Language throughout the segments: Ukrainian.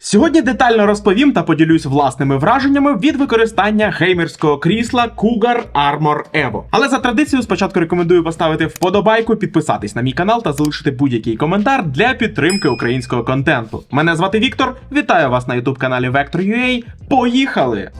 Сьогодні детально розповім та поділюсь власними враженнями від використання геймерського крісла Cougar Armor Evo. Але за традицією спочатку рекомендую поставити вподобайку, підписатись на мій канал та залишити будь-який коментар для підтримки українського контенту. Мене звати Віктор. Вітаю вас на youtube каналі Vector.ua. Поїхали!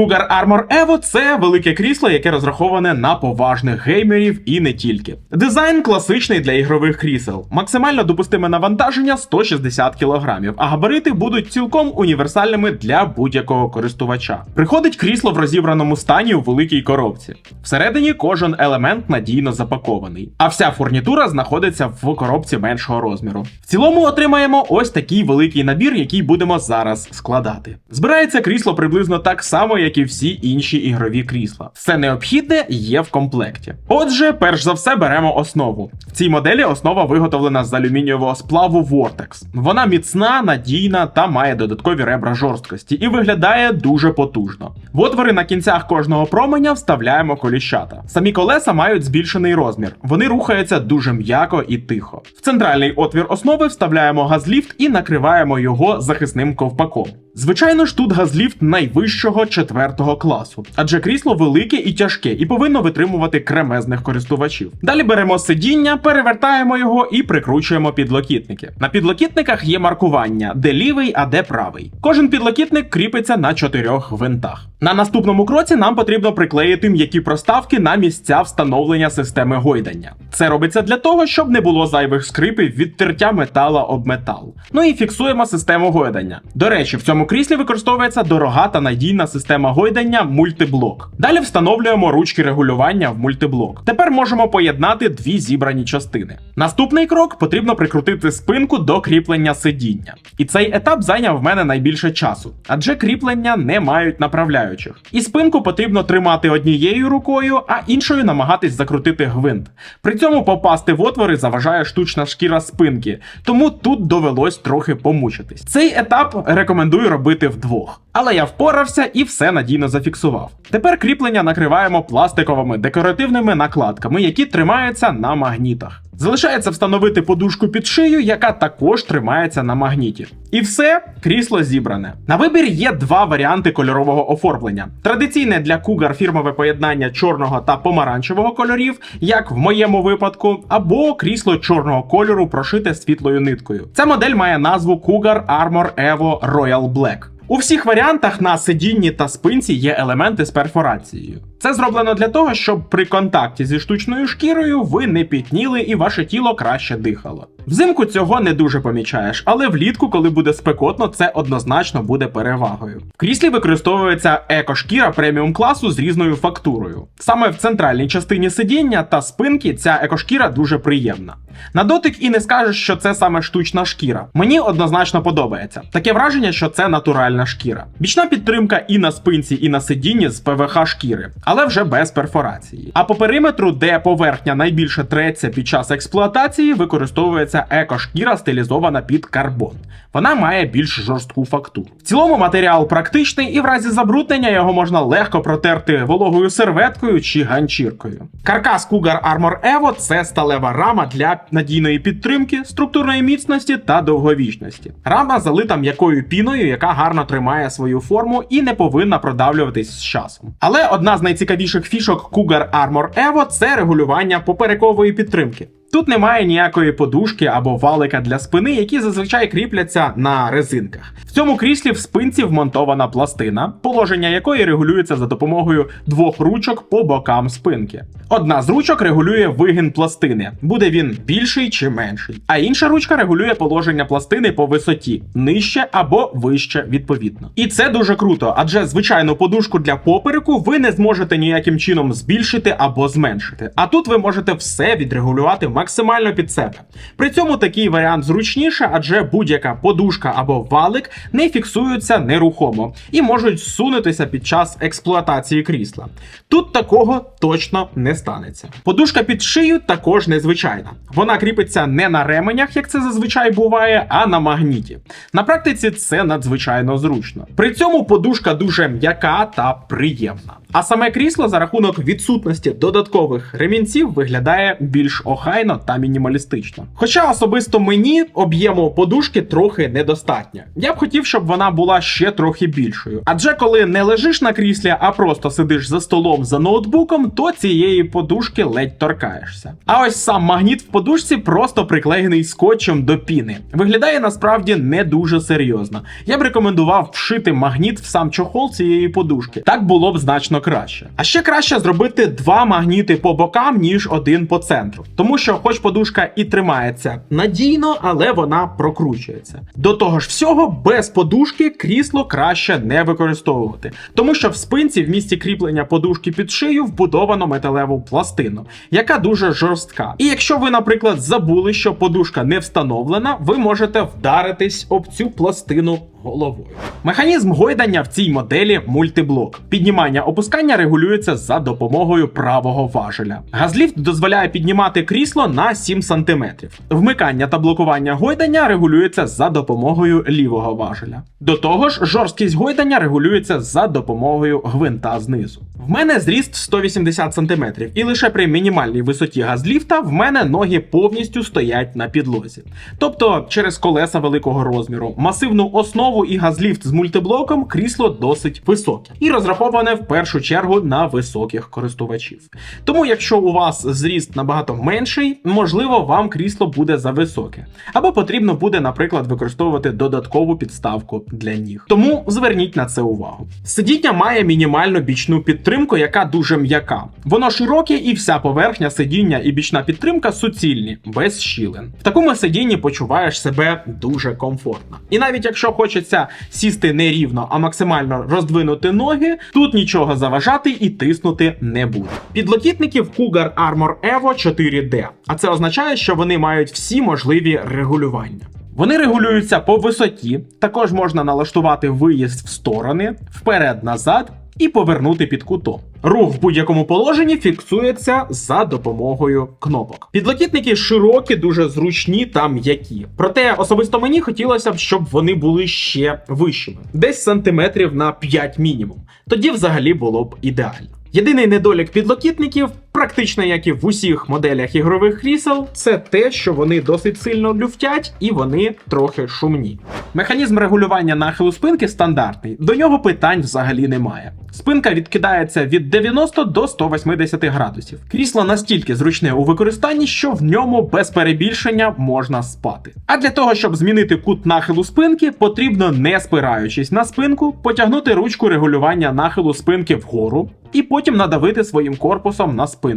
Cougar Armor Evo це велике крісло, яке розраховане на поважних геймерів і не тільки. Дизайн класичний для ігрових крісел. Максимально допустиме навантаження 160 кг, а габарити будуть цілком універсальними для будь-якого користувача. Приходить крісло в розібраному стані у великій коробці. Всередині кожен елемент надійно запакований, а вся фурнітура знаходиться в коробці меншого розміру. В цілому отримаємо ось такий великий набір, який будемо зараз складати. Збирається крісло приблизно так само, як і всі інші ігрові крісла. Все необхідне є в комплекті. Отже, перш за все беремо основу. В цій моделі основа виготовлена з алюмінієвого сплаву Vortex. Вона міцна, надійна та має додаткові ребра жорсткості і виглядає дуже потужно. В отвори на кінцях кожного променя вставляємо коліщата. Самі колеса мають збільшений розмір. Вони рухаються дуже м'яко і тихо. В центральний отвір основи вставляємо газліфт і накриваємо його захисним ковпаком. Звичайно ж, тут газліфт найвищого четвертого класу, адже крісло велике і тяжке і повинно витримувати кремезних користувачів. Далі беремо сидіння, перевертаємо його і прикручуємо підлокітники. На підлокітниках є маркування, де лівий, а де правий. Кожен підлокітник кріпиться на чотирьох гвинтах. На наступному кроці нам потрібно приклеїти м'які проставки на місця встановлення системи гойдання. Це робиться для того, щоб не було зайвих скрипів від тертя метала об метал. Ну і фіксуємо систему гойдання. До речі, в цьому кріслі використовується дорога та надійна система гойдання мультиблок. Далі встановлюємо ручки регулювання в мультиблок. Тепер можемо поєднати дві зібрані частини. Наступний крок потрібно прикрутити спинку до кріплення сидіння. І цей етап зайняв в мене найбільше часу, адже кріплення не мають направляючих. І спинку потрібно тримати однією рукою, а іншою намагатись закрутити гвинт. При цьому попасти в отвори заважає штучна шкіра спинки, тому тут довелось трохи помучитись. Цей етап рекомендую робити вдвох. Але я впорався і все надійно зафіксував. Тепер кріплення накриваємо пластиковими декоративними накладками, які тримаються на магнітах. Залишається встановити подушку під шию, яка також тримається на магніті. І все, крісло зібране. На вибір є два варіанти кольорового оформлення: традиційне для Cougar фірмове поєднання чорного та помаранчевого кольорів, як в моєму випадку, або крісло чорного кольору прошите світлою ниткою. Ця модель має назву Cougar Armor Evo Royal Black. У всіх варіантах на сидінні та спинці є елементи з перфорацією. Це зроблено для того, щоб при контакті зі штучною шкірою ви не пітніли і ваше тіло краще дихало. Взимку цього не дуже помічаєш, але влітку, коли буде спекотно, це однозначно буде перевагою. В кріслі використовується екошкіра преміум класу з різною фактурою. Саме в центральній частині сидіння та спинки ця екошкіра дуже приємна. На дотик і не скажеш, що це саме штучна шкіра. Мені однозначно подобається. Таке враження, що це натуральна шкіра. Бічна підтримка і на спинці, і на сидінні з ПВХ шкіри, але вже без перфорації. А по периметру, де поверхня найбільше треться під час експлуатації, використовується екошкіра, стилізована під карбон. Вона має більш жорстку фактуру. В цілому матеріал практичний, і в разі забруднення його можна легко протерти вологою серветкою чи ганчіркою. Каркас Cougar Armor Evo це сталева рама для надійної підтримки, структурної міцності та довговічності. Рама залита м'якою піною, яка гарно тримає свою форму і не повинна продавлюватись з часом. Але одна з найцікавіших фішок Cougar Armor Evo це регулювання поперекової підтримки. Тут немає ніякої подушки або валика для спини, які зазвичай кріпляться на резинках. В цьому кріслі в спинці вмонтована пластина, положення якої регулюється за допомогою двох ручок по бокам спинки. Одна з ручок регулює вигін пластини, буде він більший чи менший. А інша ручка регулює положення пластини по висоті, нижче або вище відповідно. І це дуже круто, адже звичайну подушку для попереку ви не зможете ніяким чином збільшити або зменшити. А тут ви можете все відрегулювати максимально під себе. При цьому такий варіант зручніше, адже будь-яка подушка або валик не фіксуються нерухомо і можуть зсунутися під час експлуатації крісла. Тут такого точно не станеться. Подушка під шию також незвичайна. Вона кріпиться не на ременях, як це зазвичай буває, а на магніті. На практиці це надзвичайно зручно. При цьому подушка дуже м'яка та приємна. А саме крісло за рахунок відсутності додаткових ремінців виглядає більш охайно та мінімалістично. Хоча особисто мені об'єму подушки трохи недостатньо. Я б хотів, щоб вона була ще трохи більшою. Адже коли не лежиш на кріслі, а просто сидиш за столом за ноутбуком, то цієї подушки ледь торкаєшся. А ось сам магніт в подушці просто приклеєний скотчем до піни. Виглядає насправді не дуже серйозно. Я б рекомендував вшити магніт в сам чохол цієї подушки. Так було б значно краще. А ще краще зробити два магніти по бокам, ніж один по центру. Тому що, хоч подушка і тримається надійно, але вона прокручується. До того ж всього, без подушки крісло краще не використовувати, тому що в спинці в місці кріплення подушки під шию вбудовано металеву пластину, яка дуже жорстка. І якщо ви, наприклад, забули, що подушка не встановлена, ви можете вдаритись об цю пластину головою. Механізм гойдання в цій моделі мультиблок. Піднімання опускання регулюється за допомогою правого важеля. Газліфт дозволяє піднімати крісло на 7 см. Вмикання та блокування гойдання регулюється за допомогою лівого важеля. До того ж, жорсткість гойдання регулюється за допомогою гвинта знизу. В мене зріст 180 см, і лише при мінімальній висоті газліфта в мене ноги повністю стоять на підлозі. Тобто, через колеса великого розміру, масивну основу і газліфт з мультиблоком крісло досить високе і розраховане в першу чергу на високих користувачів. Тому, якщо у вас зріст набагато менший, можливо, вам крісло буде зависоке, або потрібно буде, наприклад, використовувати додаткову підставку для ніг. Тому зверніть на це увагу. Сидіння має мінімальну бічну підтримку, яка дуже м'яка. Воно широке і вся поверхня сидіння і бічна підтримка суцільні, без щілин. В такому сидінні почуваєш себе дуже комфортно. І навіть якщо хочеться сісти не рівно, а максимально роздвинути ноги, тут нічого заважати і тиснути не буде. Підлокітників Cougar Armor Evo 4D, а це означає, що вони мають всі можливі регулювання. Вони регулюються по висоті, також можна налаштувати виїзд в сторони, вперед-назад і повернути під кутом. Рух в будь-якому положенні фіксується за допомогою кнопок. Підлокітники широкі, дуже зручні та м'які. Проте особисто мені хотілося б, щоб вони були ще вищими, десь сантиметрів на 5 мінімум. Тоді взагалі було б ідеально. Єдиний недолік підлокітників, практично як і в усіх моделях ігрових крісел, це те, що вони досить сильно люфтять і вони трохи шумні. Механізм регулювання нахилу спинки стандартний, до нього питань взагалі немає. Спинка відкидається від 90 до 180 градусів. Крісло настільки зручне у використанні, що в ньому без перебільшення можна спати. А для того, щоб змінити кут нахилу спинки, потрібно, не спираючись на спинку, потягнути ручку регулювання нахилу спинки вгору і потім надавити своїм корпусом на спинку,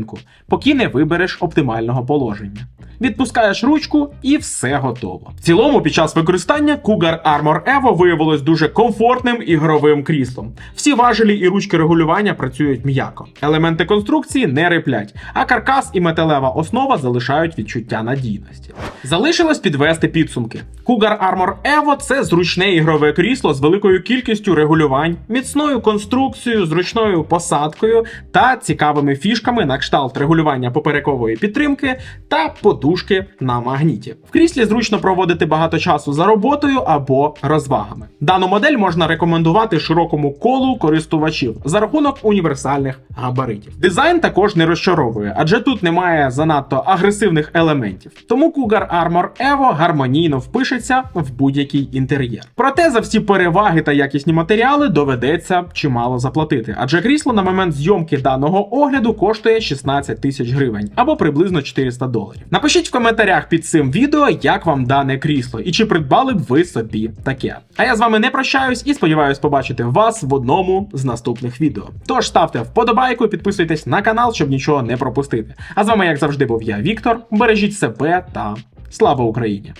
поки не вибереш оптимального положення. Відпускаєш ручку і все готово. В цілому, під час використання Cougar Armor Evo виявилось дуже комфортним ігровим кріслом. Всі важелі і ручки регулювання працюють м'яко. Елементи конструкції не риплять, а каркас і металева основа залишають відчуття надійності. Залишилось підвести підсумки. Cougar Armor Evo це зручне ігрове крісло з великою кількістю регулювань, міцною конструкцією, зручною посадкою та цікавими фішками на кшталт регулювання поперекової підтримки та подушки на магніті. В кріслі зручно проводити багато часу за роботою або розвагами. Дану модель можна рекомендувати широкому колу користувачів за рахунок універсальних габаритів. Дизайн також не розчаровує, адже тут немає занадто агресивних елементів. Тому Cougar Armor Evo гармонійно впишеться в будь-який інтер'єр. Проте за всі переваги та якісні матеріали доведеться чимало заплатити, адже крісло на момент зйомки даного огляду коштує 16 тисяч гривень або приблизно 400 доларів. Напишіть в коментарях під цим відео, як вам дане крісло і чи придбали б ви собі таке. А я з вами не прощаюсь і сподіваюсь побачити вас в одному з наступних відео. Тож ставте вподобайку, підписуйтесь на канал, щоб нічого не пропустити. А з вами, як завжди, був я, Віктор. Бережіть себе та слава Україні!